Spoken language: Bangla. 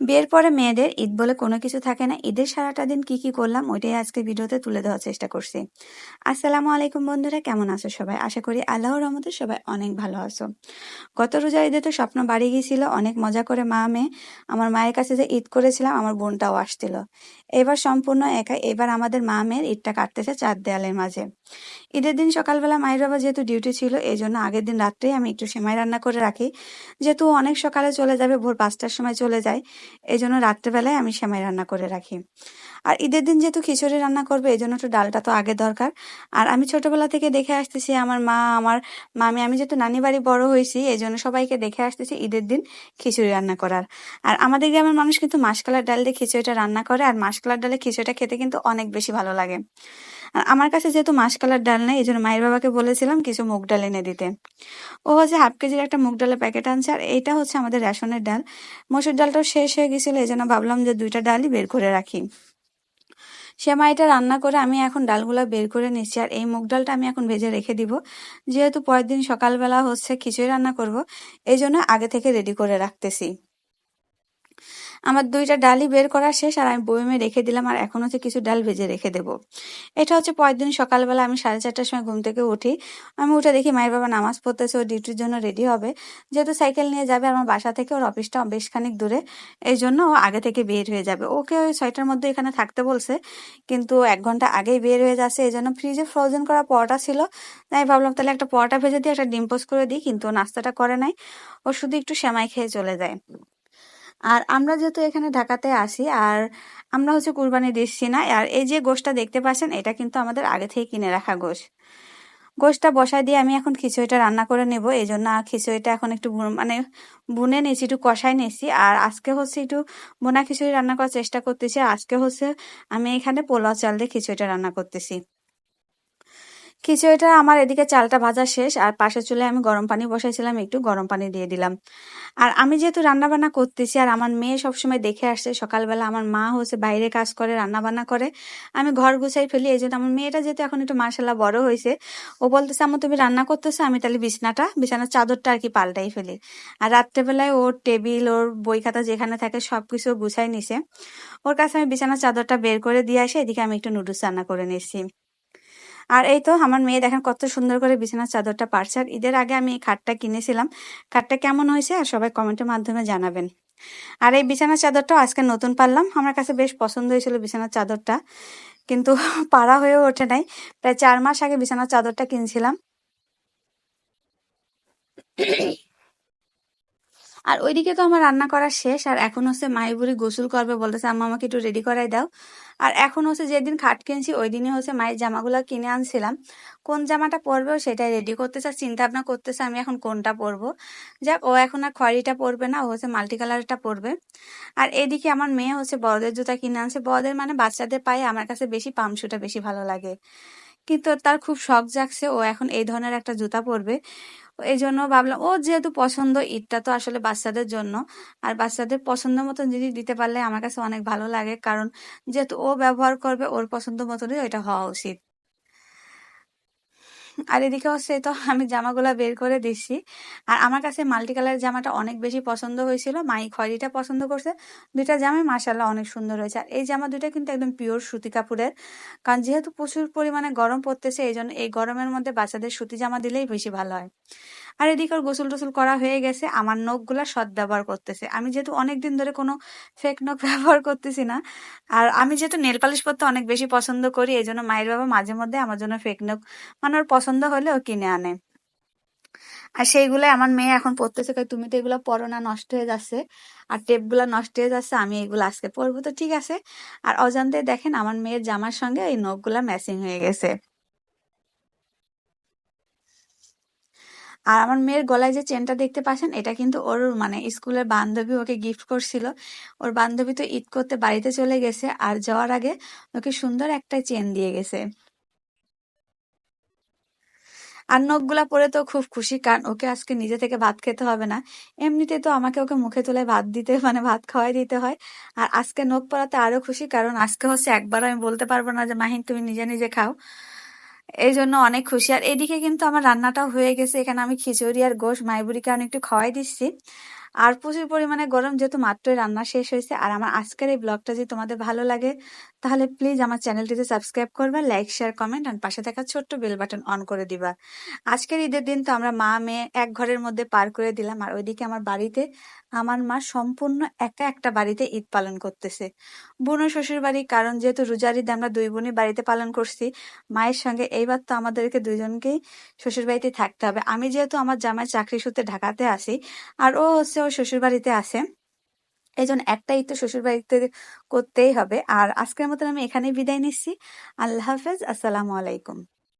বিয়ের পরে মেয়েদের ঈদ বলে কোনো কিছু থাকে না। ঈদের সারাটা দিন কি কি করলাম, ওইটাই আজকে ভিডিওতে তুলে দেওয়ার চেষ্টা করছি। আসসালামু আলাইকুম বন্ধুরা, কেমন আছো সবাই? আশা করি আল্লাহর রহমতে সবাই অনেক ভালো আছো। গত রোজা ঈদে তো স্বপ্ন বাড়ি গিয়েছিল, অনেক মজা করে মা মেয়ে আমার মায়ের কাছে যে ঈদ করেছিলাম, আমার বোনটাও আসছিল। এবার সম্পূর্ণ একা এবার আমাদের মা মেয়ের ঈদটা কাটতেছে চার দেয়ালের মাঝে। ঈদের দিন সকালবেলা মায়ের বাবা যেহেতু ডিউটি ছিল, এই জন্য আগের দিন রাত্রেই আমি একটু সেমাই রান্না করে রাখি। যেহেতু অনেক সকালে চলে যাবে, ভোর পাঁচটার সময় চলে যায় এই জন্য রাত্রেবেলায় আমি সেমাই রান্না করে রাখি। আর ঈদের দিন যেহেতু খিচুড়ি রান্না করবে এই জন্য একটু ডালটা তো আগে দরকার। আর আমি ছোটবেলা থেকে দেখে আসতেছি, আমার মা, আমার মামি, আমি যেহেতু নানি বাড়ি বড় হয়েছি এই জন্য সবাইকে দেখে আসতেছি ঈদের দিন খিচুড়ি রান্না করার। আর আমাদের গ্রামের মানুষ কিন্তু মাসকালার ডাল দিয়ে খিচুড়িটা রান্না করে, আর মাসকালার ডালে খিচুড়িটা খেতে কিন্তু অনেক বেশি ভালো লাগে। আমার কাছে যেহেতু মাসকালার ডাল নেই এই জন্য মায়ের বাবাকে বলেছিলাম কিছু মুগ ডাল এনে দিতে। ও হচ্ছে হাফ কেজির একটা মুগ ডালের প্যাকেট আনছে, আর এইটা হচ্ছে আমাদের রেশনের ডাল। মসুর ডালটাও শেষ হয়ে গেছিল এই জন্য ভাবলাম যে দুইটা ডালই বের করে রাখি। সে সেমাইটা রান্না করে, আমি এখন ডালগুলা বের করে নিচ্ছি, আর এই মুগ ডালটা আমি এখন ভেজে রেখে দিব। যেহেতু পরের দিন সকালবেলা হচ্ছে খিচুড়ি রান্না করব এই জন্য আগে থেকে রেডি করে রাখতেছি। আমার দুইটা ডালই বের করা শেষ আর আমি বইমে রেখে দিলাম আর এখন হচ্ছে কিছু ডাল ভেজে রেখে দেব। এটা হচ্ছে পরের দিন সকালবেলা আমি সাড়ে চারটার সময় ঘুম থেকে উঠি। আমি উঠে দেখি মায়ের বাবা নামাজ পড়তেছে, ও ডিউটির জন্য রেডি হবে। যেহেতু সাইকেল নিয়ে যাবে আমার বাসা থেকে, ওর অফিসটা বেশ খানিক দূরে, এই জন্য ও আগে থেকে বের হয়ে যাবে। ওকে ওই ছয়টার মধ্যে এখানে থাকতে বলছে, কিন্তু এক ঘণ্টা আগেই বের হয়ে যাচ্ছে। এই জন্য ফ্রিজে ফ্রোজেন করা পরোটা ছিল। তাই ভাবলাম, তাহলে একটা পরোটা ভেজে দিই একটা ডিম পোস্ট করে দিই। কিন্তু নাস্তাটা করে নাই। ও শুধু একটু সেমাই খেয়ে চলে যায়। আর আমরা যেহেতু এখানে ঢাকাতে আসি আর আমরা হচ্ছে কুরবানি দিচ্ছি না আর এই যে গোশটা দেখতে পাচ্ছেন, এটা কিন্তু আমাদের আগে থেকে কিনে রাখা গোশ। গোশটা বসায় দিয়ে আমি এখন খিচুড়িটা রান্না করে নেব, এই জন্য খিচুড়িটা এখন একটু মানে বুনে নিয়েছি, একটু কষাই নিয়েছি। আর আজকে হচ্ছে একটু বোনা খিচুড়ি রান্না করার চেষ্টা করতেছি আজকে হচ্ছে আমি এখানে পোলাও চাল দিয়ে খিচুড়িটা রান্না করতেছি। খিচুড়িটা আমার এদিকে চালটা ভাজা শেষ, আর পাশে চুলে আমি গরম পানি বসাইছিলাম, একটু গরম পানি দিয়ে দিলাম। আর আমি যেহেতু রান্নাবান্না করতেছি, আর আমার মেয়ে সবসময় দেখে আসছে সকালবেলা আমার মা হচ্ছে বাইরে কাজ করে, রান্নাবান্না করে, আমি ঘর গুছাই ফেলি। এই জন্য আমার মেয়েটা যেহেতু এখন একটু মার্শাল্লাহ বড় হয়েছে, ও বলতেছে আমার তুমি রান্না করতেছো? আমি তাহলে বিছনাটা, বিছানার চাদরটা আর কি পাল্টাই ফেলি। আর রাত্রেবেলায় ওর টেবিল, ওর বই খাতা যেখানে থাকে সব সবকিছু গুছাই নিছে। ওর কাছে আমি বিছানার চাদরটা বের করে দিয়ে আসে, এদিকে আমি একটু নুডলস রান্না করে নিচ্ছি। আর এই তো আমার মেয়ে দেখেন কত সুন্দর করে বিছানার চাদরটা পারছে। আর ঈদের আগে আমি এই খাটটা কিনেছিলাম। খাটটা কেমন হয়েছে আর সবাই কমেন্টের মাধ্যমে জানাবেন। আর এই বিছানার চাদরটাও আজকে নতুন পারলাম। আমার কাছে বেশ পছন্দ হয়েছিল বিছানার চাদরটা। কিন্তু পাড়া হয়ে ওঠে নাই। প্রায় চার মাস আগে বিছানার চাদরটা কিনছিলাম। আর ওইদিকে তো আমার রান্না করা শেষ, আর এখন হচ্ছে মায়ের গোসল করবে বলতেছে, আম্মা, আমাকে একটু রেডি করাই দাও। আর এখন হচ্ছে যেদিন খাট কিনছি ওই দিনই হচ্ছে মায়ের জামাগুলো কিনে আনছিলাম। কোন জামাটা পরবে সেটাই রেডি করতেছে, আর চিন্তা ভাবনা করতেছে আমি এখন কোনটা পরবো। যাক, ও এখন আর খয়েরিটা পরবে না, ও হচ্ছে মাল্টি কালারটা পরবে। আর এদিকে আমার মেয়ে হচ্ছে বড়দের জুতা কিনে আনছে। বড়দের মানে বাচ্চাদের পায়ে আমার কাছে বেশি পামশুটা বেশি ভালো লাগে। কিন্তু তার খুব শখ জাগছে, ও এখন এই ধরনের একটা জুতা পরবে। এই জন্য ভাবলাম, ও যেহেতু পছন্দ, ঈদটা তো আসলে বাচ্চাদের জন্য। আর বাচ্চাদের পছন্দ মতন জিনিস দিতে পারলে আমার কাছে অনেক ভালো লাগে, কারণ যেহেতু ও ব্যবহার করবে, ওর পছন্দ মতনই ওইটা হওয়া উচিত। আর এদিকে হচ্ছে তো আমি জামাগুলো বের করে দিচ্ছি আর আমার কাছে মাল্টি কালারের জামাটা অনেক বেশি পছন্দ হয়েছিল। মাই খয়েরিটা পছন্দ করছে। দুইটা জামাই মাসাল্লাহ অনেক সুন্দর হয়েছে। আর এই জামা দুইটা কিন্তু একদম পিওর সুতি কাপড়ের। কারণ যেহেতু প্রচুর পরিমাণে গরম পড়তেছে এই জন্য এই গরমের মধ্যে বাচ্চাদের সুতি জামা দিলেই বেশি ভালো হয়। আর এদিকে ওর গোসল টোসল করা হয়ে গেছে, আমার নখগুলা সৎ ব্যবহার করতেছে। আমি যেহেতু অনেক দিন ধরে কোনো ফেক নখ ব্যবহার করতেছি না, আর আমি যেহেতু নেল পালিশ করতে অনেক বেশি পছন্দ করি এই জন্য মায়ের বাবা মাঝে মধ্যে আমার জন্য ফেক নখ মানে ওর পছন্দ হলে ও কিনে আনে। আর সেইগুলো আমার মেয়ে এখন পড়তেছে তুমি তো এগুলো পড়ো না, নষ্ট হয়ে যাচ্ছে। আর টেপগুলো নষ্ট হয়ে যাচ্ছে, আমি এগুলো আজকে পরবো, তো ঠিক আছে। আর অজান্তে দেখেন আমার মেয়ের জামার সঙ্গে এই নখগুলা ম্যাচিং হয়ে গেছে। আর আমার মেয়ের গলায় যে চেনটা দেখতে পাচ্ছেন, এটা কিন্তু ওর মানে স্কুলের বান্ধবী ওকে গিফট করছিল। ওর বান্ধবী তো ঈদ করতে বাড়িতে চলে গেছে আর যাওয়ার আগে ওকে সুন্দর একটা চেন দিয়ে গেছে। আর নখগুলা পরে তো খুব খুশি, কারণ ওকে আজকে নিজে থেকে ভাত খেতে হবে না। এমনিতে তো আমাকে ওকে মুখে তুলে ভাত দিতে মানে ভাত খাওয়াই দিতে হয়। আর আজকে নখ পরাতে আরও খুশি, কারণ আজকে হচ্ছে একবার আমি বলতে পারব না যে, মাহিন, তুমি নিজে নিজে খাও। এই জন্য অনেক খুশি। আর এদিকে কিন্তু আমার রান্নাটাও হয়ে গেছে। এখানে আমি খিচুড়ি আর গোশ কারণ একটু খাওয়াই দিচ্ছি। আর প্রচুর পরিমাণে গরম যেহেতু মাত্রই রান্না শেষ হয়েছে, আর আমার আজকের এই ব্লগটা যদি তোমাদের ভালো লাগে, তাহলে প্লিজ আমার চ্যানেলটিতে সাবস্ক্রাইব করবা লাইক শেয়ার কমেন্ট আর পাশে থাকা ছোট্ট বেল বাটন অন করে দিবা। আজকের ঈদের দিন তো আমরা মা, মেয়ে এক ঘরের মধ্যে পার করে দিলাম, আর ওইদিকে আমার বাড়িতে আমার মা সম্পূর্ণ একা একটা বাড়িতে ঈদ পালন করতেছে। বোনের শ্বশুর বাড়ি কারণ যেহেতু রোজার ঈদ আমরা দুই বোনই বাড়িতে পালন করছি, মায়ের সঙ্গে এইবার তো আমাদেরকে দুইজনকেই শ্বশুর বাড়িতে থাকতে হবে। আমি যেহেতু আমার জামাই চাকরি সূত্রে ঢাকাতে আসি আর ও হচ্ছে ওর শ্বশুর বাড়িতে আছে। এই জন্য একটাই তো শ্বশুরবাড়িতে করতেই হবে। আর আজকের মতন আমি এখানেই বিদায় নিচ্ছি। আল্লাহ হাফেজ, আসসালামু আলাইকুম।